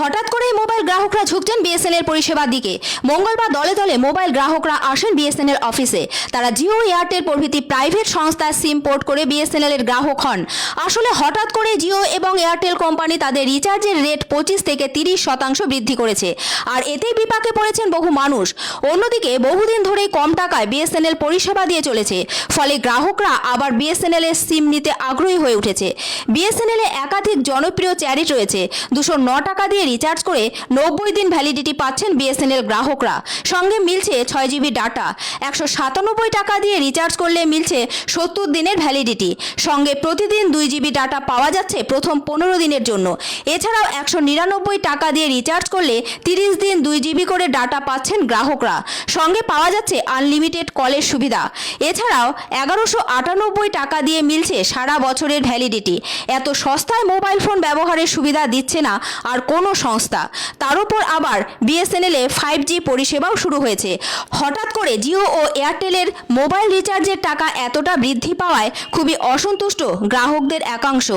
হঠাৎ করেই মোবাইল গ্রাহকরা ঝুঁকছেন বিএসএনএল পরিষেবার দিকে। মঙ্গলবার দলে দলে মোবাইল গ্রাহকরা আসেন বিএসএনএল অফিসে। তারা জিও এয়ারটেল প্রভৃতি প্রাইভেট সংস্থার সিম পোর্ট করে বিএসএনএল এর গ্রাহক হন। আসলে হঠাৎ করে জিও এবং এয়ারটেল কোম্পানি তাদের রিচার্জের রেট পঁচিশ থেকে তিরিশ শতাংশ বৃদ্ধি করেছে। আর এতেই বিপাকে পড়েছেন বহু মানুষ। অন্যদিকে বহুদিন ধরেই কম টাকায় বিএসএনএল পরিষেবা দিয়ে চলেছে। ফলে গ্রাহকরা আবার বিএসএনএল এর সিম নিতে আগ্রহী হয়ে উঠেছে। বিএসএনএল এ একাধিক জনপ্রিয় চ্যারিট রয়েছে। দুশো ন টাকা দিয়ে রিচার্জ করে নব্বই দিন ভ্যালিডিটি পাচ্ছেন বিএসএনএল গ্রাহকরা। সঙ্গে মিলছে ছয় জিবি ডাটা একশো সাতানব্বই টাকা দিয়ে রিচার্জ করলে মিলছে সত্তর দিনের ভ্যালিডিটি সঙ্গে প্রতিদিন দুই জিবি ডাটা পাওয়া যাচ্ছে প্রথম পনেরো দিনের জন্য। এছাড়াও একশো নিরানব্বই টাকা দিয়ে রিচার্জ করলে তিরিশ দিন দুই জিবি করে ডাটা পাচ্ছেন গ্রাহকরা। সঙ্গে পাওয়া যাচ্ছে আনলিমিটেড কলের সুবিধা। এছাড়াও এগারোশো আটানব্বই টাকা দিয়ে মিলছে সারা বছরের ভ্যালিডিটি এত সস্তায় মোবাইল ফোন ব্যবহারের সুবিধা দিচ্ছে না, আর কোনো সংস্থা। তার উপর আবার বিএসএনএল ফাইভ জি পরিষেবাও শুরু হয়েছে। হঠাৎ করে জিও ও এয়ারটেলের মোবাইল রিচার্জের টাকা এতটা বৃদ্ধি পাওয়ায় খুবই অসন্তুষ্ট গ্রাহকদের একাংশ।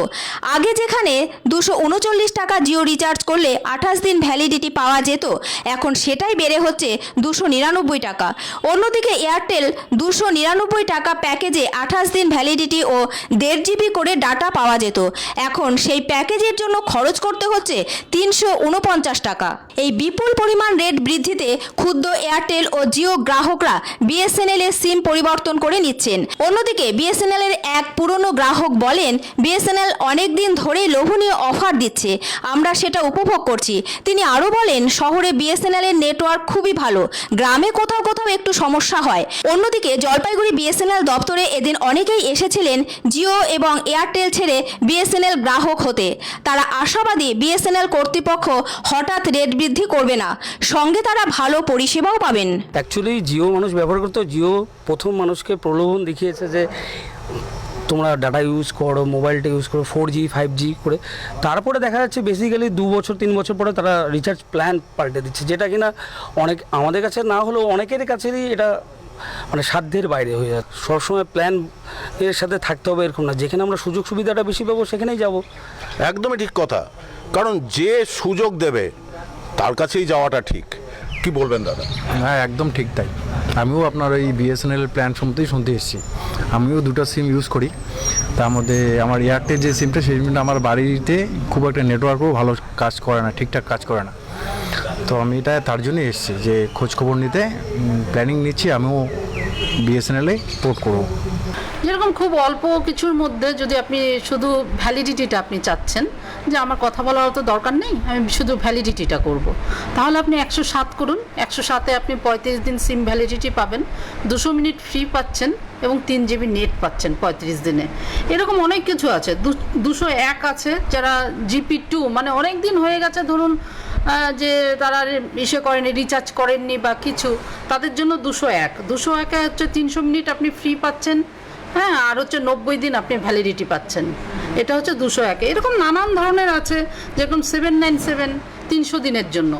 আগে যেখানে দুশো উনচল্লিশ টাকা জিও রিচার্জ করলে আঠাশ দিন ভ্যালিডিটি পাওয়া যেত, এখন সেটাই বেড়ে হচ্ছে দুশো নিরানব্বই টাকা। অন্যদিকে এয়ারটেল দুশো নিরানব্বই টাকা প্যাকেজে আঠাশ দিন ভ্যালিডিটি ও দেড় জিবি করে ডাটা পাওয়া যেত। এখন সেই প্যাকেজের জন্য খরচ করতে হচ্ছে তিনশো উনপঞ্চাশ টাকা। এই বিপুল পরিমাণ রেট বৃদ্ধিতে ক্ষুদ্র এয়ারটেল ও জিও গ্রাহকরা বিএসএনএল এর সিম পরিবর্তন করে নিচ্ছেন। অন্যদিকে বিএসএনএল এর এক পুরনো গ্রাহক বলেন বিএসএনএল অনেক দিন ধরেই লোভনীয় অফার দিচ্ছে। আমরা সেটা উপভোগ করছি। তিনি আরও বলেন, শহরে বিএসএনএল এর নেটওয়ার্ক খুবই ভালো। গ্রামে কোথাও কোথাও একটু সমস্যা হয়। অন্যদিকে জলপাইগুড়ি বিএসএনএল দপ্তরে এদিন অনেকেই এসেছিলেন জিও এবং এয়ারটেল ছেড়ে বিএসএনএল গ্রাহক হতে। তারা আশাবাদী বিএসএনএল কর্তৃপক্ষ হঠাৎ রেট বৃদ্ধি করবে না। সঙ্গে তারা ভালো পরিষেবাও পাবেন। অ্যাকচুয়ালি জিও মানুষ ব্যবহার করতো। জিও প্রথম মানুষকে প্রলোভন দেখিয়েছে যে তোমরা ডাটা ইউজ করো মোবাইলটা ইউজ করো ফোর জি ফাইভ জি করে। তারপরে দেখা যাচ্ছে বেসিক্যালি দু বছর তিন বছর পরে তারা রিচার্জ প্ল্যান পাল্টে দিচ্ছে যেটা কিনা অনেক আমাদের কাছে না হলেও অনেকের কাছেরই এটা মানে সাধ্যের বাইরে হয়ে যাচ্ছে। সবসময় প্ল্যান এর সাথে থাকতে হবে এরকম না। যেখানে আমরা সুযোগ সুবিধাটা বেশি পাবো সেখানেই যাব। একদমই ঠিক কথা। কারণ যে সুযোগ দেবে, তার কাছেই যাওয়াটা ঠিক। কি বলবেন দাদা? হ্যাঁ একদম ঠিক তাই। আমিও আপনার ওই বিএসএনএল প্ল্যান সম্বন্ধেই শুনতে এসেছি। আমিও দুটো সিম ইউজ করি। তার মধ্যে আমার এয়ারটেল যে সিমটা সেই সিমটা আমার বাড়িতে খুব একটা নেটওয়ার্কও ভালো কাজ করে না, ঠিকঠাক কাজ করে না। তো আমি এটা, তার জন্যই এসেছি যে খোঁজ খবর নিতে প্ল্যানিং নিচ্ছি, আমিও বিএসএনএলে পোর্ট করব। যেরকম খুব অল্প কিছুর মধ্যে যদি আপনি শুধু ভ্যালিডিটিটা আপনি চাচ্ছেন, যে আমার কথা বলার তো দরকার নেই, আমি শুধু ভ্যালিডিটিটা করব। তাহলে আপনি একশো সাত করুন, একশো সাতে আপনি পঁয়ত্রিশ দিন সিম ভ্যালিডিটি পাবেন, দুশো মিনিট ফ্রি পাচ্ছেন এবং তিন জিবি নেট পাচ্ছেন পঁয়ত্রিশ দিনে এরকম অনেক কিছু আছে দুশো এক আছে, যারা জিপি টু মানে অনেক দিন হয়ে গেছে ধরুন যে তারা ইসে করেনি রিচার্জ করেননি বা কিছু, তাদের জন্য দুশো এক দুশো একে হচ্ছে তিনশো মিনিট আপনি ফ্রি পাচ্ছেন হ্যাঁ আর হচ্ছে নব্বই দিন আপনি ভ্যালিডিটি পাচ্ছেন। এটা হচ্ছে দুশো এক। এরকম নানান ধরনের আছে, যেরকম সেভেন নাইন সেভেন তিনশো দিনের জন্য।